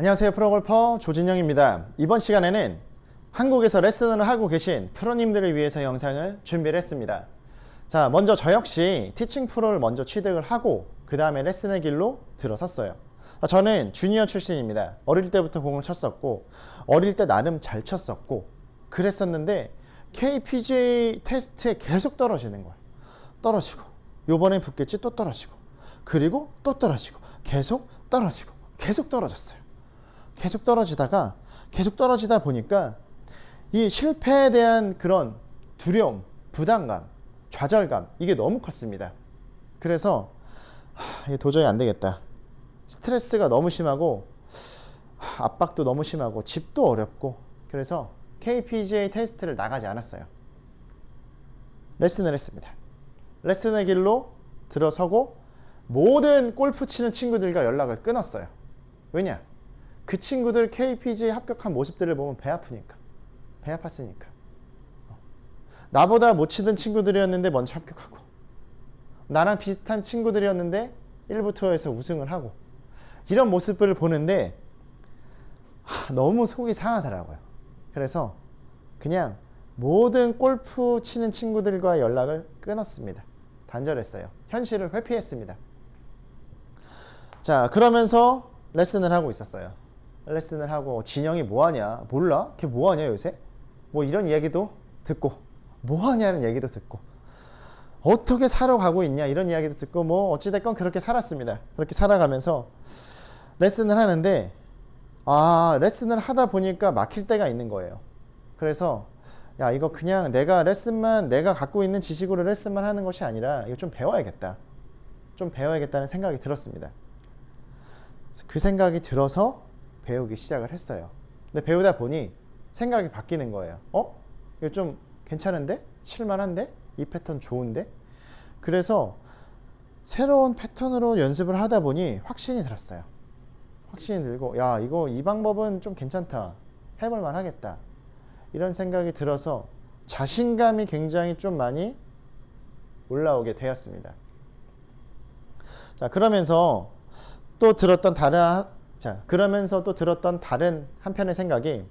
안녕하세요 프로골퍼 조진영입니다. 이번 시간에는 한국에서 레슨을 하고 계신 프로님들을 위해서 영상을 준비를 했습니다. 자 먼저 저 역시 티칭 프로를 먼저 취득을 하고 그 다음에 레슨의 길로 들어섰어요. 자, 저는 주니어 출신입니다. 어릴 때부터 공을 쳤었고 어릴 때 나름 잘 쳤었고 그랬었는데 KPGA 테스트에 계속 떨어지는 거예요 떨어지고 요번엔 붙겠지 또 떨어지고 그리고 또 떨어지고 계속 떨어지고 계속 떨어졌어요 계속 떨어지다가 계속 떨어지다 보니까 이 실패에 대한 그런 두려움, 부담감, 좌절감 이게 너무 컸습니다. 그래서 하, 도저히 안 되겠다. 스트레스가 너무 심하고 하, 압박도 너무 심하고 집도 어렵고 그래서 KPGA 테스트를 나가지 않았어요. 레슨을 했습니다. 레슨의 길로 들어서고 모든 골프 치는 친구들과 연락을 끊었어요. 왜냐? 그 친구들 KPGA 합격한 모습들을 보면 배 아프니까. 배 아팠으니까. 어. 나보다 못 치던 친구들이었는데 먼저 합격하고. 나랑 비슷한 친구들이었는데 1부 투어에서 우승을 하고. 이런 모습을 보는데 하, 너무 속이 상하더라고요. 그래서 그냥 모든 골프 치는 친구들과 연락을 끊었습니다. 단절했어요. 현실을 회피했습니다. 자, 그러면서 레슨을 하고 있었어요. 레슨을 하고 진영이 뭐하냐? 몰라? 걔 뭐하냐 요새? 뭐 이런 이야기도 듣고 뭐하냐는 얘기도 듣고 어떻게 살아가고 있냐 이런 이야기도 듣고 뭐 어찌됐건 그렇게 살았습니다. 그렇게 살아가면서 레슨을 하는데 아 레슨을 하다 보니까 막힐 때가 있는 거예요. 그래서 야 이거 그냥 내가 레슨만 내가 갖고 있는 지식으로 레슨만 하는 것이 아니라 이거 좀 배워야겠다. 좀 배워야겠다는 생각이 들었습니다. 그 생각이 들어서 배우기 시작을 했어요. 근데 배우다 보니 생각이 바뀌는 거예요. 어? 이거 좀 괜찮은데? 칠만한데? 이 패턴 좋은데? 그래서 새로운 패턴으로 연습을 하다 보니 확신이 들었어요. 확신이 들고, 야, 이거 이 방법은 좀 괜찮다. 해볼만 하겠다. 이런 생각이 들어서 자신감이 굉장히 좀 많이 올라오게 되었습니다. 자, 그러면서 또 들었던 다른 자 그러면서 또 들었던 다른 한편의 생각이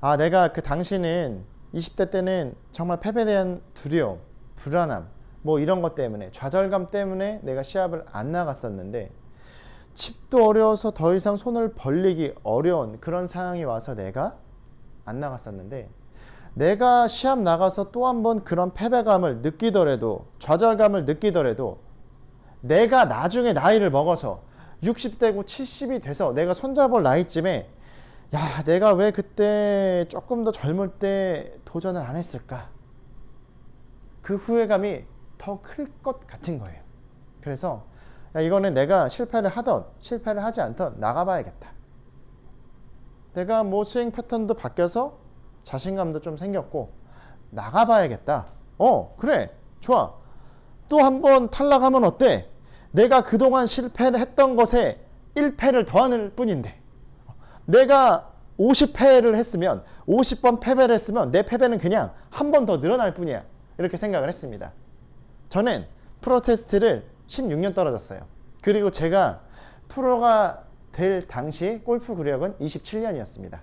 아 내가 그 당시는 20대 때는 정말 패배에 대한 두려움, 불안함 뭐 이런 것 때문에 좌절감 때문에 내가 시합을 안 나갔었는데 칩도 어려워서 더 이상 손을 벌리기 어려운 그런 상황이 와서 내가 안 나갔었는데 내가 시합 나가서 또 한 번 그런 패배감을 느끼더라도 좌절감을 느끼더라도 내가 나중에 나이를 먹어서 60대고 70이 돼서 내가 손잡을 나이쯤에 야, 내가 왜 그때 조금 더 젊을 때 도전을 안 했을까? 그 후회감이 더 클 것 같은 거예요. 그래서 야, 이거는 내가 실패를 하던 실패를 하지 않던 나가봐야겠다. 내가 뭐 스윙 패턴도 바뀌어서 자신감도 좀 생겼고 나가봐야겠다. 어, 그래, 좋아. 또 한 번 탈락하면 어때? 내가 그동안 실패를 했던 것에 1패를 더하는 뿐인데 내가 50패를 했으면 50번 패배를 했으면 내 패배는 그냥 한 번 더 늘어날 뿐이야. 이렇게 생각을 했습니다. 저는 프로 테스트를 16년 떨어졌어요. 그리고 제가 프로가 될 당시 골프 구력은 27년이었습니다.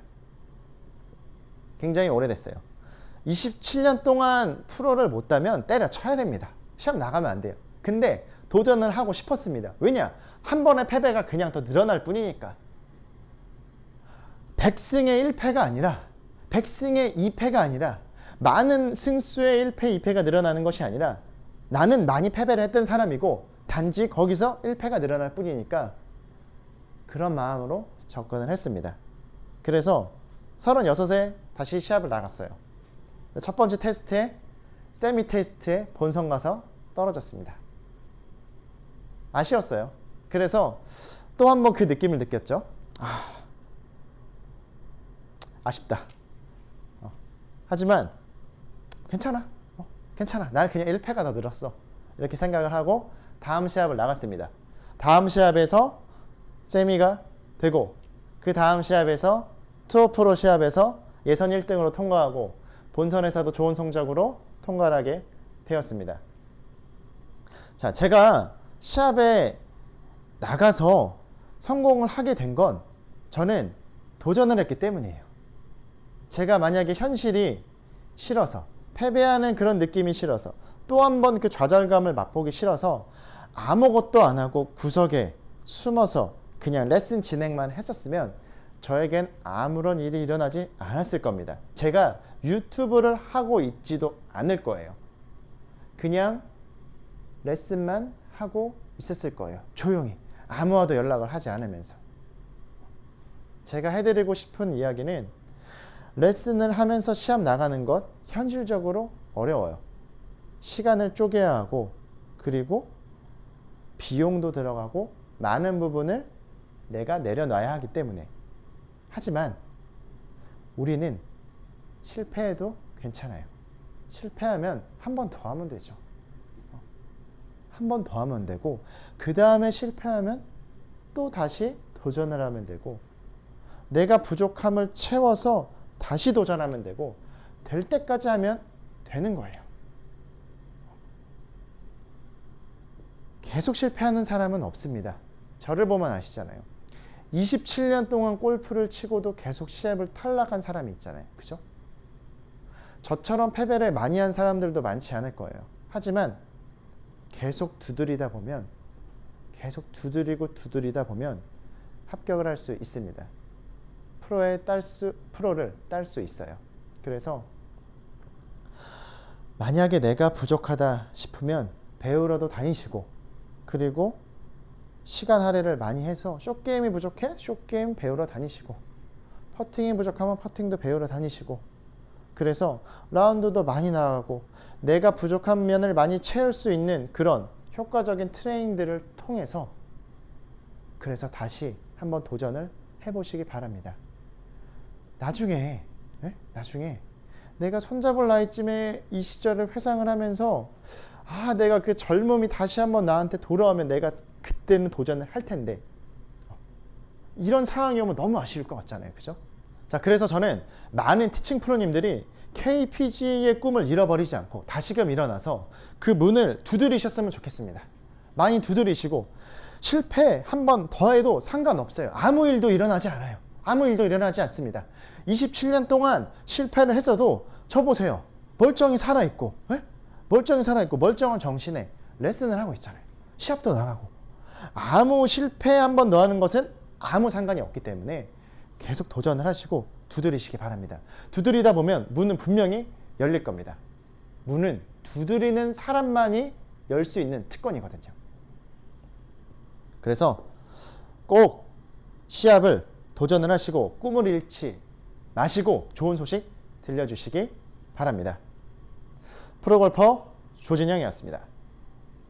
굉장히 오래됐어요. 27년 동안 프로를 못 따면 때려쳐야 됩니다. 시합 나가면 안 돼요. 근데 도전을 하고 싶었습니다. 왜냐? 한 번의 패배가 그냥 더 늘어날 뿐이니까. 100승의 1패가 아니라 100승의 2패가 아니라 많은 승수의 1패, 2패가 늘어나는 것이 아니라 나는 많이 패배를 했던 사람이고 단지 거기서 1패가 늘어날 뿐이니까 그런 마음으로 접근을 했습니다. 그래서 36에 다시 시합을 나갔어요. 첫 번째 테스트에 세미 테스트에 본선 가서 떨어졌습니다. 아쉬웠어요. 그래서 또 한 번 그 느낌을 느꼈죠. 아, 아쉽다. 어. 하지만 괜찮아. 어, 괜찮아. 나는 그냥 1패가 더 늘었어. 이렇게 생각을 하고 다음 시합을 나갔습니다. 다음 시합에서 세미가 되고 그 다음 시합에서 투어 프로 시합에서 예선 1등으로 통과하고 본선에서도 좋은 성적으로 통과를 하게 되었습니다. 자, 제가 시합에 나가서 성공을 하게 된 건 저는 도전을 했기 때문이에요. 제가 만약에 현실이 싫어서 패배하는 그런 느낌이 싫어서 또 한 번 그 좌절감을 맛보기 싫어서 아무것도 안 하고 구석에 숨어서 그냥 레슨 진행만 했었으면 저에겐 아무런 일이 일어나지 않았을 겁니다. 제가 유튜브를 하고 있지도 않을 거예요. 그냥 레슨만 하고 있었을 거예요. 조용히 아무와도 연락을 하지 않으면서. 제가 해드리고 싶은 이야기는 레슨을 하면서 시합 나가는 것 현실적으로 어려워요. 시간을 쪼개야 하고 그리고 비용도 들어가고 많은 부분을 내가 내려놔야 하기 때문에 하지만 우리는 실패해도 괜찮아요. 실패하면 한 번 더 하면 되죠. 한 번 더 하면 되고 그 다음에 실패하면 또 다시 도전을 하면 되고 내가 부족함을 채워서 다시 도전하면 되고 될 때까지 하면 되는 거예요. 계속 실패하는 사람은 없습니다. 저를 보면 아시잖아요. 27년 동안 골프를 치고도 계속 시합을 탈락한 사람이 있잖아요. 그죠? 저처럼 패배를 많이 한 사람들도 많지 않을 거예요. 하지만 계속 두드리다 보면 계속 두드리고 두드리다 보면 합격을 할 수 있습니다. 프로에 딸 수 프로를 딸 수 있어요. 그래서 만약에 내가 부족하다 싶으면 배우러도 다니시고 그리고 시간 할애를 많이 해서 쇼게임이 부족해? 쇼게임 배우러 다니시고 퍼팅이 부족하면 퍼팅도 배우러 다니시고 그래서 라운드도 많이 나가고 내가 부족한 면을 많이 채울 수 있는 그런 효과적인 트레이닝들을 통해서 그래서 다시 한번 도전을 해보시기 바랍니다. 나중에 예? 나중에 내가 손잡을 나이쯤에 이 시절을 회상을 하면서 아 내가 그 젊음이 다시 한번 나한테 돌아오면 내가 그때는 도전을 할 텐데 이런 상황이 오면 너무 아쉬울 것 같잖아요 그죠? 자 그래서 저는 많은 티칭 프로님들이 KPGA의 꿈을 잃어버리지 않고 다시금 일어나서 그 문을 두드리셨으면 좋겠습니다. 많이 두드리시고 실패 한 번 더 해도 상관없어요. 아무 일도 일어나지 않아요. 아무 일도 일어나지 않습니다. 27년 동안 실패를 했어도 저 보세요. 멀쩡히 살아있고 예? 멀쩡히 살아있고 멀쩡한 정신에 레슨을 하고 있잖아요. 시합도 나가고. 아무 실패 한 번 더 하는 것은 아무 상관이 없기 때문에 계속 도전을 하시고 두드리시기 바랍니다. 두드리다 보면 문은 분명히 열릴 겁니다. 문은 두드리는 사람만이 열 수 있는 특권이거든요. 그래서 꼭 시합을 도전을 하시고 꿈을 잃지 마시고 좋은 소식 들려주시기 바랍니다. 프로골퍼 조진영이었습니다.